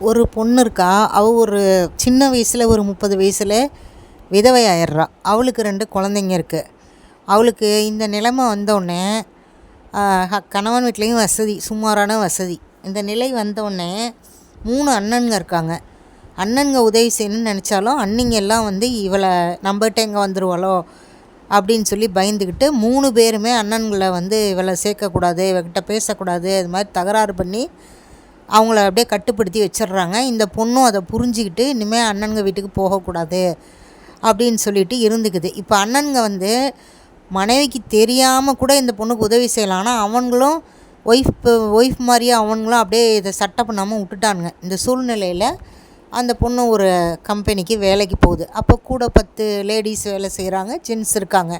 ஒரு பொண்ணு இருக்கா அவள் ஒரு சின்ன வயசில் ஒரு முப்பது வயசில் விதவை ஆயிடுறா அவளுக்கு ரெண்டு குழந்தைங்க இருக்குது அவளுக்கு இந்த நிலைமை வந்தோடனே கணவன் வீட்லேயும் வசதி சுமாரான வசதி. இந்த நிலை வந்தோடனே மூணு அண்ணனுங்க இருக்காங்க. அண்ணனுங்க உதவி செய்யணும்னு நினச்சாலும் அண்ணிங்க எல்லாம் வந்து இவளை நம்மகிட்ட எங்கே வந்துடுவாளோ அப்படின்னு சொல்லி பயந்துக்கிட்டு மூணு பேருமே அண்ணன்களை வந்து இவளை சேர்க்கக்கூடாது இவகிட்ட பேசக்கூடாது அது மாதிரி தகராறு பண்ணி அவங்கள அப்படியே கட்டுப்படுத்தி வச்சிடுறாங்க. இந்த பொண்ணும் அதை புரிஞ்சுக்கிட்டு இனிமேல் அண்ணனுங்க வீட்டுக்கு போகக்கூடாது அப்படின்னு சொல்லிட்டு இருந்துக்குது. இப்போ அண்ணனுங்க வந்து மனைவிக்கு தெரியாமல் கூட இந்த பொண்ணுக்கு உதவி செய்யலாம். ஆனால் அவங்களும் ஒய்ஃப் ஒய்ஃப் மாதிரியே அவங்களும் அப்படியே இதை சட்டை பண்ணாமல் விட்டுட்டானுங்க. இந்த சூழ்நிலையில் அந்த பொண்ணு ஒரு கம்பெனிக்கு வேலைக்கு போகுது. அப்போ கூட பத்து லேடிஸ் வேலை செய்கிறாங்க ஜென்ஸ் இருக்காங்க.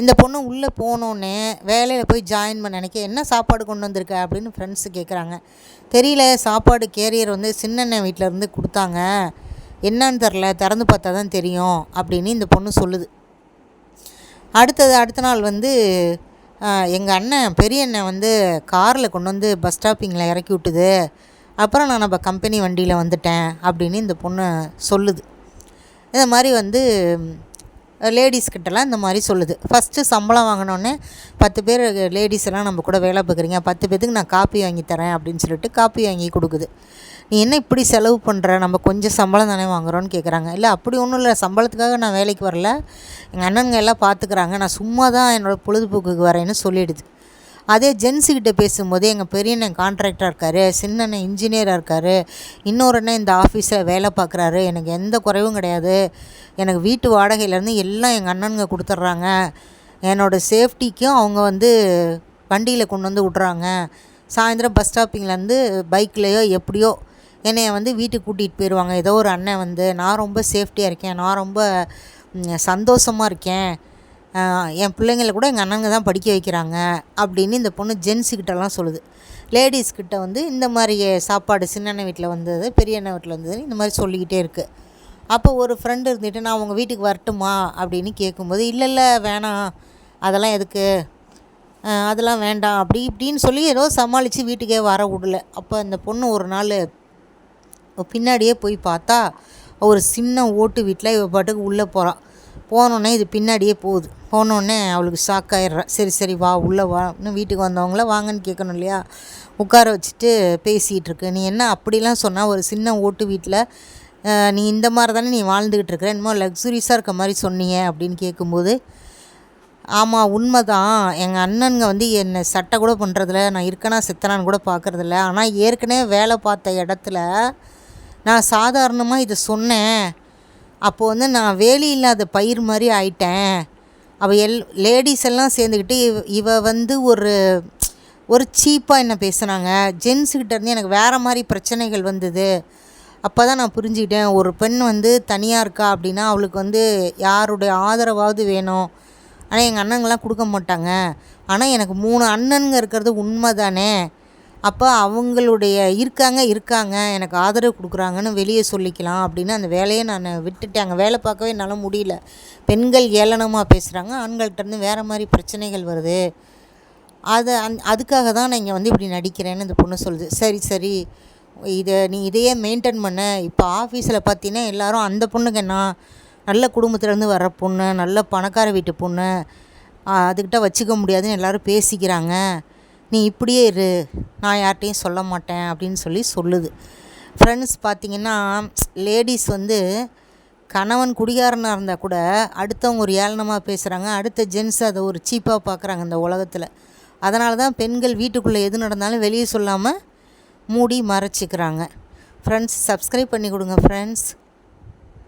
இந்த பொண்ணு உள்ளே போனோடனே வேலையில் போய் ஜாயின் பண்ண நினைக்க என்ன சாப்பாடு கொண்டு வந்திருக்க? அப்படின்னு ஃப்ரெண்ட்ஸு கேட்குறாங்க தெரியல சாப்பாடு கேரியர் வந்து சின்னண்ணன் வீட்டிலேருந்து கொடுத்தாங்க. என்னன்னு தெரில திறந்து பார்த்தா தான் தெரியும் அப்படின்னு இந்த பொண்ணு சொல்லுது. அடுத்தது அடுத்த நாள் வந்து எங்கள் அண்ணன் பெரிய அண்ணன் வந்து காரில் கொண்டு வந்து பஸ் ஸ்டாப்பிங்கில் இறக்கி விட்டுது. அப்புறம் நான் நம்ம கம்பெனி வண்டியில் வந்துட்டேன் அப்படின்னு இந்த பொண்ணு சொல்லுது. இந்த மாதிரி வந்து லேடிஸ்கிட்டலாம் இந்த மாதிரி சொல்லுது. ஃபஸ்ட்டு சம்பளம் வாங்கினோடனே பத்து பேர் லேடிஸ் எல்லாம் நம்ம கூட வேலை பார்க்குறீங்க. பத்து பேத்துக்கு நான் காப்பி வாங்கி தரேன் அப்படின்னு சொல்லிட்டு காப்பி வாங்கி கொடுக்குது. நீ என்ன இப்படி செலவு பண்ணுற நம்ம கொஞ்சம் சம்பளம் தானே வாங்குறோன்னு கேட்குறாங்க இல்லை அப்படி ஒன்றும் இல்லை. சம்பளத்துக்காக நான் வேலைக்கு வரல. எங்கள் அண்ணனுங்க எல்லாம் பார்த்துக்குறாங்க நான் சும்மா தான் என்னோடய பொழுதுபோக்குக்கு வரேன்னு சொல்லிடுது. அதே ஜென்ஸுக்கிட்ட பேசும்போது எங்கள் பெரிய அண்ணன் கான்ட்ராக்டராக இருக்கார் சின்ன அண்ணன் இன்ஜினியராக இருக்கார் இன்னொரு அண்ணன் இந்த ஆஃபீஸில் வேலை பார்க்குறாரு எனக்கு எந்த குறைவும் கிடையாது. எனக்கு வீட்டு வாடகையிலேருந்து எல்லாம் எங்கள் அண்ணனுங்க கொடுத்துட்றாங்க. என்னோடய சேஃப்டிக்கும் அவங்க வந்து வண்டியில் கொண்டு வந்து விட்றாங்க. சாயந்தரம் பஸ் ஸ்டாப்பிங்லேருந்து பைக்லேயோ எப்படியோ என்னைய வந்து வீட்டுக்கு கூட்டிகிட்டு போயிடுவாங்க ஏதோ ஒரு அண்ணன் வந்து நான் ரொம்ப சேஃப்டியாக இருக்கேன். நான் ரொம்ப சந்தோஷமாக இருக்கேன். என் பிள்ளைங்கள கூட எங்கள் அண்ணனுங்க தான் படிக்க வைக்கிறாங்க அப்படின்னு இந்த பொண்ணு ஜென்ஸுக்கிட்டலாம் சொல்லுது. லேடிஸ்கிட்ட வந்து இந்த மாதிரி சாப்பாடு சின்ன வீட்டில் வந்தது பெரிய அண்ணன் வீட்டில் வந்தது இந்த மாதிரி சொல்லிக்கிட்டே இருக்குது அப்போ ஒரு ஃப்ரெண்டு இருந்துட்டு நான் உங்கள் வீட்டுக்கு வரட்டுமா? அப்படின்னு கேட்கும்போது இல்லை இல்லை வேணாம். அதெல்லாம் எதுக்கு? அதெல்லாம் வேண்டாம். அப்படி இப்படின்னு சொல்லி ஏதோ சமாளித்து வீட்டுக்கே வர விடல. அப்போ அந்த பொண்ணு ஒரு நாள் பின்னாடியே போய் பார்த்தா ஒரு சின்ன ஓட்டு வீட்டில் இவ பாட்டுக்கு உள்ளே போகிறான் போனோடனே இது பின்னாடியே போகுது. போனோடனே அவளுக்கு ஷாக் ஆயிடுறா. சரி சரி வா உள்ளே வா. இன்னும் வீட்டுக்கு வந்தவங்கள வாங்கன்னு கேட்கணும் இல்லையா? உட்கார வச்சுட்டு பேசிகிட்டு இருக்கு. நீ என்ன அப்படிலாம் சொன்னால் ஒரு சின்ன ஓட்டு வீட்டில் நீ இந்த மாதிரி தானே நீ வாழ்ந்துக்கிட்டு இருக்கிற? என்னமோ லக்ஸுரிஸாக இருக்க மாதிரி சொன்னீங்க அப்படின்னு கேட்கும்போது ஆமாம் உண்மை தான் எங்கள் அண்ணனுங்க வந்து என்னை சட்டை கூட பண்ணுறதில்ல நான் இருக்கனா செத்தனான்னு கூட பார்க்குறதில்ல ஆனால் ஏற்கனவே வேலை பார்த்த இடத்துல நான் சாதாரணமாக இதை சொன்னேன். அப்போது வந்து நான் வேலி இல்லாத பயிர் மாதிரி ஆயிட்டேன். அவள் எல் லேடிஸ் எல்லாம் சேர்ந்துக்கிட்டு இவ இவ வந்து ஒரு ஒரு சீப்பாக என்ன பேசுனாங்க. ஜென்ஸுக்கிட்ட இருந்து எனக்கு வேறு மாதிரி பிரச்சனைகள் வந்தது. அப்போ தான் நான் புரிஞ்சுக்கிட்டேன். ஒரு பெண் வந்து தனியாக இருக்கா அப்படின்னா அவளுக்கு வந்து யாருடைய ஆதரவாவது வேணும். ஆனால் எங்கள் அண்ணங்களாம் கொடுக்க மாட்டாங்க. ஆனால் எனக்கு மூணு அண்ணனுங்க இருக்கிறது உண்மை தானே அப்போ அவங்களுடைய இருக்காங்க இருக்காங்க எனக்கு ஆதரவு கொடுக்குறாங்கன்னு வெளியே சொல்லிக்கலாம் அப்படின்னு அந்த வேலையை நான் விட்டுட்டேன். அங்கே வேலை பார்க்கவே என்னால் முடியல. பெண்கள் ஏளனமாக பேசுகிறாங்க ஆண்கள்கிட்டருந்து வேறு மாதிரி பிரச்சனைகள் வருது. அதை அந் அதுக்காக தான் நான் இங்கே வந்து இப்படி நடிக்கிறேன்னு இந்த பொண்ணு சொல்லுது. சரி சரி. இதை நீ இதையே மெயின்டைன் பண்ண. இப்போ ஆஃபீஸில் பார்த்தீங்கன்னா எல்லோரும் அந்த பொண்ணுக்கு என்ன? நல்ல குடும்பத்துலேருந்து வர பொண்ணு நல்ல பணக்கார வீட்டு பொண்ணு. அதுக்கிட்ட வச்சுக்க முடியாதுன்னு எல்லோரும் பேசிக்கிறாங்க. நீ இப்படியே இரு நான் யார்கிட்டையும் சொல்ல மாட்டேன் அப்படின்னு சொல்லி சொல்லுது. ஃப்ரெண்ட்ஸ் பார்த்திங்கன்னா லேடிஸ் வந்து கணவன் குடிகாரனாக இருந்தால் கூட அடுத்தவங்க ஒரு ஏளனமாக பேசுகிறாங்க அடுத்த ஜென்ஸ் அதை ஒரு சீப்பாக பார்க்குறாங்க இந்த உலகத்தில். அதனால தான் பெண்கள் வீட்டுக்குள்ளே எது நடந்தாலும் வெளியே சொல்லாமல் மூடி மறைச்சிக்கிறாங்க. ஃப்ரெண்ட்ஸ் சப்ஸ்கிரைப் பண்ணி கொடுங்க ஃப்ரெண்ட்ஸ்